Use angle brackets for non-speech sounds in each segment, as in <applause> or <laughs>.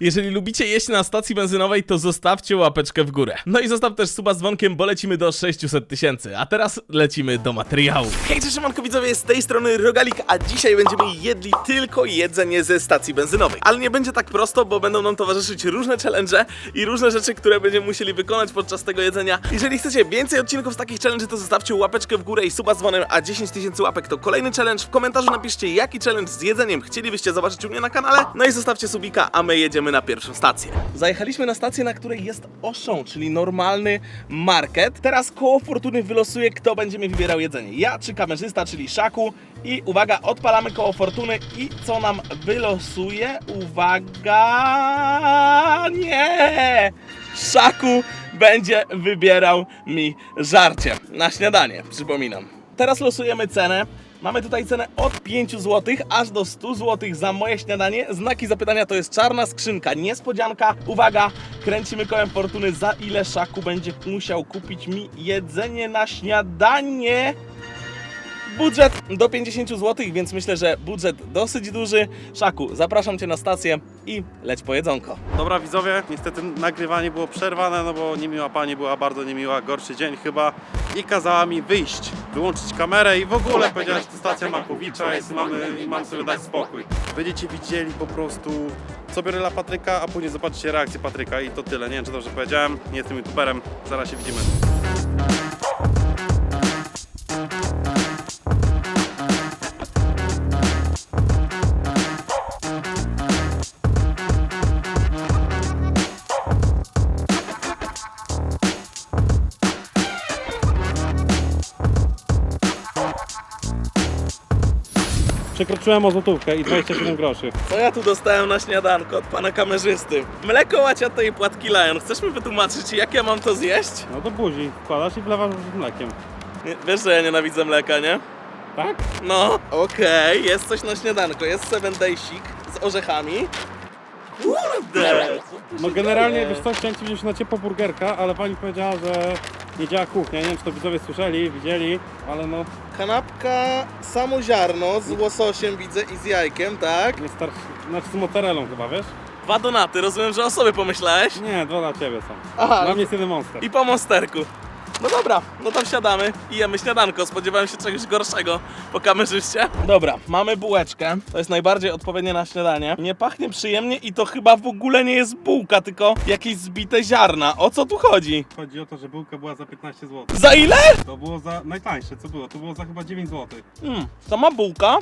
Jeżeli lubicie jeść na stacji benzynowej, to zostawcie łapeczkę w górę. No i zostaw też suba z dzwonkiem, bo lecimy do 600 tysięcy. A teraz lecimy do materiału. Hej, cześć, siemanko widzowie, z tej strony Rogalik, a dzisiaj będziemy jedli tylko jedzenie ze stacji benzynowej. Ale nie będzie tak prosto, bo będą nam towarzyszyć różne challenge i różne rzeczy, które będziemy musieli wykonać podczas tego jedzenia. Jeżeli chcecie więcej odcinków z takich challenge, to zostawcie łapeczkę w górę i suba z dzwonem, a 10 tysięcy łapek to kolejny challenge. W komentarzu napiszcie, jaki challenge z jedzeniem chcielibyście zobaczyć u mnie na kanale. No i zostawcie subika, a my jedziemy na pierwszą stację. Zajechaliśmy na stację, na której jest Auchan, czyli normalny market. Teraz koło fortuny wylosuje, kto będzie mi wybierał jedzenie. Ja czy kamerzysta, czyli Szaku. I uwaga, odpalamy koło fortuny i co nam wylosuje? Uwaga! Nie! Szaku będzie wybierał mi żarcie na śniadanie, przypominam. Teraz losujemy cenę. Mamy tutaj cenę od 5 zł aż do 100 zł za moje śniadanie. Znaki zapytania to jest czarna skrzynka, niespodzianka. Uwaga, kręcimy kołem fortuny, za ile Szaku będzie musiał kupić mi jedzenie na śniadanie. Budżet do 50 zł, więc myślę, że budżet dosyć duży. Szaku, zapraszam Cię na stację i leć po jedzonko. Dobra widzowie, niestety nagrywanie było przerwane, no bo niemiła pani była bardzo niemiła, gorszy dzień chyba i kazała mi wyjść, wyłączyć kamerę i w ogóle powiedziała, że to stacja Makowicza jest, mamy, i mam sobie dać spokój. Będziecie widzieli po prostu co biorę dla Patryka, a później zobaczycie reakcję Patryka i to tyle. Nie wiem czy dobrze powiedziałem, nie jestem youtuberem, zaraz się widzimy. Przekroczyłem o złotówkę i 27 groszy. Co ja tu dostałem na śniadanko od pana kamerzysty? Mleko łaciate i płatki Lion. Chcesz mi wytłumaczyć, jak ja mam to zjeść? No do buzi wkładasz i wlewasz z mlekiem. Nie, wiesz, że ja nienawidzę mleka, nie? Tak? No, okej, jest coś na śniadanko. Jest seven day chic z orzechami. Kurde! co tu No generalnie, dzieje? wiesz co, chciałem ci wziąć na ciepło burgerka, ale pani powiedziała, że nie działa kuchnia. Nie wiem, czy to widzowie słyszeli, widzieli, ale no Kanapka samoziarno z łososiem widzę i z jajkiem, tak? nie starszy, znaczy z mozzarellą chyba, wiesz? Dwa donaty, rozumiem, że o sobie pomyślałeś? Nie, dwa dla ciebie są. Aha, Dla mnie jest jeden monster. i po monsterku. No dobra, no to wsiadamy i jemy śniadanko. Spodziewałem się czegoś gorszego po kamerzyście. Dobra, mamy bułeczkę. To jest najbardziej odpowiednie na śniadanie. Nie pachnie przyjemnie i to chyba w ogóle nie jest bułka, tylko jakieś zbite ziarna. O co tu chodzi? Chodzi o to, że bułka była za 15 zł. Za ile? To było za najtańsze, co było? To było za chyba 9 zł. Hmm, sama bułka,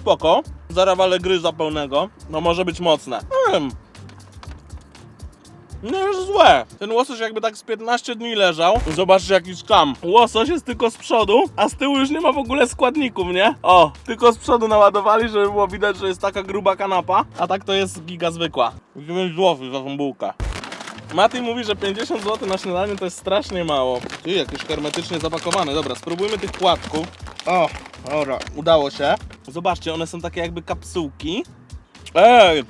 spoko. Zaraz ale gryza pełnego. No może być mocne. Hmm. Nie jest złe. Ten łosoś jakby tak z 15 dni leżał. Zobaczcie jaki skam. Łosoś jest tylko z przodu, a z tyłu już nie ma w ogóle składników, nie? O, tylko z przodu naładowali, żeby było widać, że jest taka gruba kanapa. A tak to jest giga zwykła. 9 zł za tą bułkę. Mati mówi, że 50 zł na śniadanie to jest strasznie mało. Ty, jakieś hermetycznie zapakowane. Dobra, spróbujmy tych płatków. O, dobra, udało się. Zobaczcie, one są takie jakby kapsułki. Ej,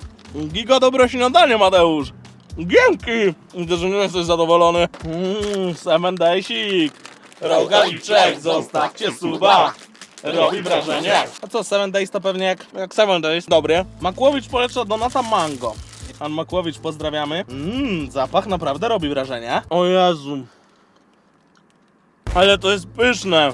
giga dobre śniadanie, Mateusz. Dzięki! Widzę, że nie jesteś zadowolony. Mmm, seven daysik. Rogaliczek, zostawcie suba. Robi wrażenie. A co, Seven Days to pewnie jak, jak Seven Days. Dobry. Makłowicz poleca Donata Mango. Pan Makłowicz, pozdrawiamy. Mmm, zapach naprawdę robi wrażenie. O Jezu. Ale to jest pyszne.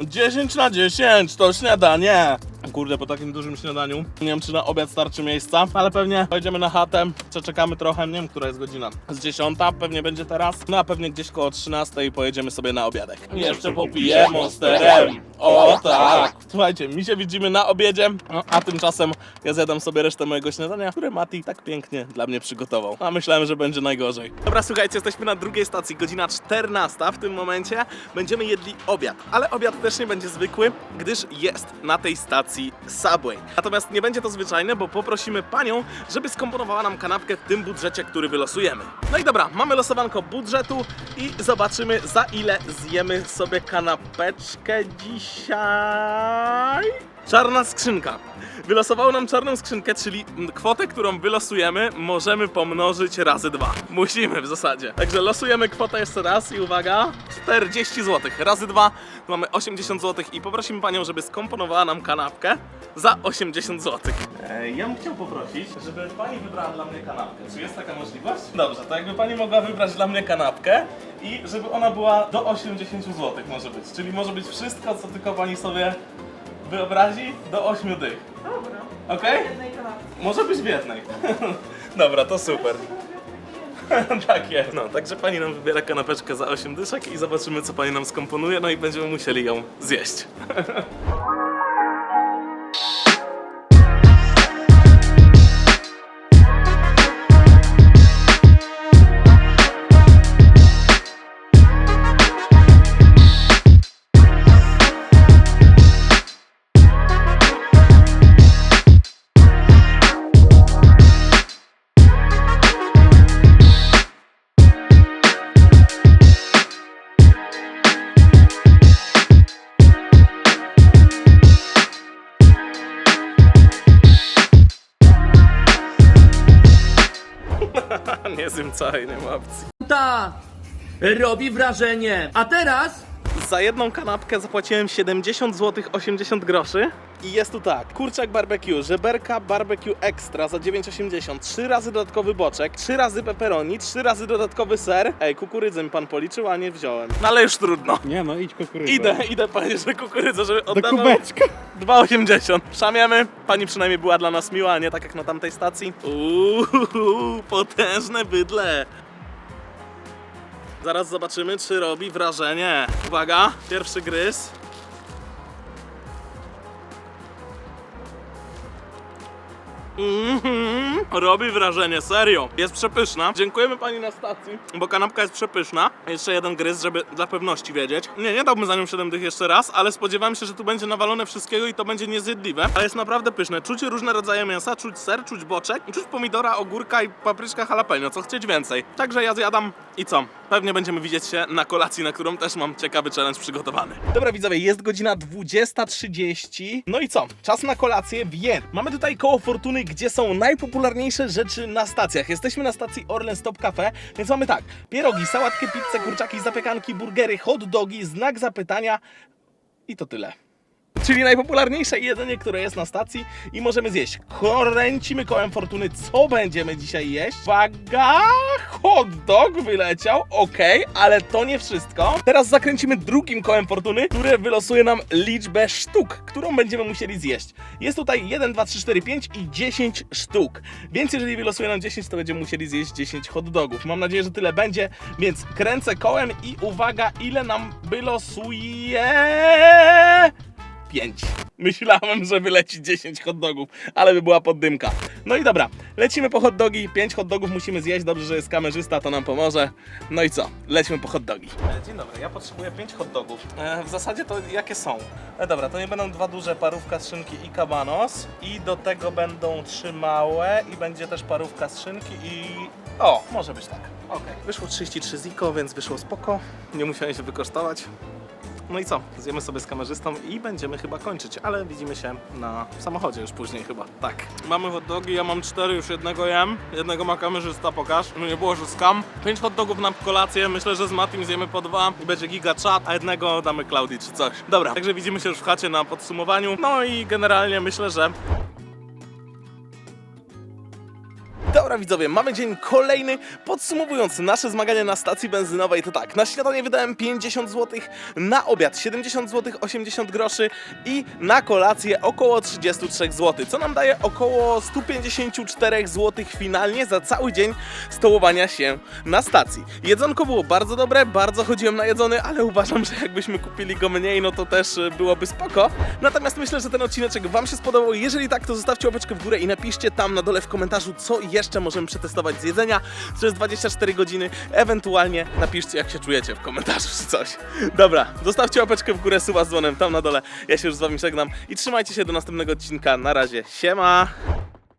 10 na 10 to śniadanie. Kurde, po takim dużym śniadaniu nie wiem, czy na obiad starczy miejsca, ale pewnie pojedziemy na chatę, przeczekamy trochę, nie wiem, która jest godzina. Z 10 pewnie będzie teraz, no a pewnie gdzieś koło 13 i pojedziemy sobie na obiadek. Jeszcze popiję monsterem. O tak. Słuchajcie, mi się widzimy na obiedzie, no, a tymczasem ja zjadam sobie resztę mojego śniadania, które Mati tak pięknie dla mnie przygotował. A myślałem, że będzie najgorzej. Dobra, słuchajcie, jesteśmy na drugiej stacji, godzina 14 w tym momencie. Będziemy jedli obiad, ale obiad też nie będzie zwykły, gdyż jest na tej stacji Subway. Natomiast nie będzie to zwyczajne, bo poprosimy panią, żeby skomponowała nam kanapkę w tym budżecie, który wylosujemy. No i dobra, mamy losowanko budżetu i zobaczymy za ile zjemy sobie kanapeczkę dzisiaj. Czarna skrzynka. Wylosowało nam czarną skrzynkę, czyli kwotę, którą wylosujemy, możemy pomnożyć razy dwa. Musimy w zasadzie. Także losujemy kwotę jeszcze raz i uwaga, 40 zł. Razy dwa mamy 80 zł i poprosimy panią, żeby skomponowała nam kanapkę za 80 zł. Ja bym chciał poprosić, żeby pani wybrała dla mnie kanapkę. Czy jest taka możliwość? Dobrze, to jakby pani mogła wybrać dla mnie kanapkę i żeby ona była do 80 zł może być. Czyli może być wszystko, co tylko pani sobie wyobrazi do 8 dych. Dobra. Okej? Jednej kanapki. Może być w jednej. <laughs> Dobra, to super. <laughs> tak jest. No, także pani nam wybiera kanapeczkę za 8 dyszek i zobaczymy, co pani nam skomponuje, no i będziemy musieli ją zjeść. <laughs> nie zjem całej, nie ma opcji. Ta robi wrażenie. A teraz Za jedną kanapkę zapłaciłem 70 zł 80 groszy. I jest tu tak, kurczak barbecue, żeberka barbecue extra za 9,80, 3 razy dodatkowy boczek, 3 razy pepperoni, 3 razy dodatkowy ser. Ej, kukurydzę mi pan policzył, a nie wziąłem. No ale już trudno. Nie no, idź kukurydzę. Idę, idę panie, że kukurydzę, żeby Do oddawał kubeczka. 2,80. Szamiemy. Pani przynajmniej była dla nas miła, a nie tak jak na tamtej stacji. Uuu, potężne bydle. Zaraz zobaczymy, czy robi wrażenie. Uwaga, pierwszy gryz. Mhm, robi wrażenie, serio. Jest przepyszna. Dziękujemy pani na stacji, bo kanapka jest przepyszna. Jeszcze jeden gryz, żeby dla pewności wiedzieć. Nie, nie dałbym za nią 7 dych jeszcze raz, ale spodziewałem się, że tu będzie nawalone wszystkiego i to będzie niezjedliwe. Ale jest naprawdę pyszne. Czuć różne rodzaje mięsa, czuć ser, czuć boczek, czuć pomidora, ogórka i papryczka jalapeno. Co chcieć więcej. Także ja zjadam i co? Pewnie będziemy widzieć się na kolacji, na którą też mam ciekawy challenge przygotowany. Dobra widzowie, jest godzina 20.30. No i co? Czas na kolację, więc mamy tutaj koło fortuny, gdzie są najpopularniejsze rzeczy na stacjach. Jesteśmy na stacji Orlen Stop Cafe, więc mamy tak, pierogi, sałatkę, pizzę, kurczaki, zapiekanki, burgery, hot dogi, znak zapytania i to tyle. Czyli najpopularniejsze jedzenie, które jest na stacji i możemy zjeść. Kręcimy kołem fortuny, co będziemy dzisiaj jeść. Uwaga! Hot dog wyleciał, ok, ale to nie wszystko. Teraz zakręcimy drugim kołem fortuny, które wylosuje nam liczbę sztuk, którą będziemy musieli zjeść. Jest tutaj 1, 2, 3, 4, 5 i 10 sztuk. Więc jeżeli wylosuje nam 10, to będziemy musieli zjeść 10 hot dogów. Mam nadzieję, że tyle będzie, więc kręcę kołem i uwaga, ile nam wylosuje... 5. Myślałem, że wyleci 10 hot dogów, ale by była poddymka. No i dobra, lecimy po hot dogi. 5 hot dogów musimy zjeść. Dobrze, że jest kamerzysta, to nam pomoże. No i co? Lecimy po hot dogi. Dzień dobry, ja potrzebuję 5 hot dogów. E, w zasadzie to jakie są? E, dobra, to nie będą dwa duże, parówka z szynki i kabanos. I do tego będą trzy małe i będzie też parówka z szynki i... O, może być tak. Okej. Wyszło 33 ziko, więc wyszło spoko. Nie musiałem się wykosztować. No i co? Zjemy sobie z kamerzystą i będziemy chyba kończyć, ale widzimy się na samochodzie już później chyba. Tak. Mamy hot dogi, ja mam cztery, już jednego jem. Jednego ma kamerzysta, pokaż. No nie było, że skam. Pięć hot dogów na kolację, myślę, że z Matim zjemy po dwa i będzie giga chat, a jednego damy Klaudii czy coś. Dobra, także widzimy się już w chacie na podsumowaniu. No i generalnie myślę, że Dobra widzowie, mamy dzień kolejny, podsumowując nasze zmagania na stacji benzynowej, to tak, na śniadanie wydałem 50 zł, na obiad 70 zł 80 groszy i na kolację około 33 zł, co nam daje około 154 zł finalnie za cały dzień stołowania się na stacji. Jedzonko było bardzo dobre, bardzo chodziłem na jedzony, ale uważam, że jakbyśmy kupili go mniej, no to też y, byłoby spoko. Natomiast myślę, że ten odcineczek Wam się spodobał. Jeżeli tak, to zostawcie łapeczkę w górę i napiszcie tam na dole w komentarzu, co jeszcze możemy przetestować z jedzenia przez 24 godziny. Ewentualnie napiszcie, jak się czujecie w komentarzu czy coś. Dobra, zostawcie łapeczkę w górę, suba z dzwonem tam na dole. Ja się już z Wami żegnam i trzymajcie się do następnego odcinka. Na razie, siema!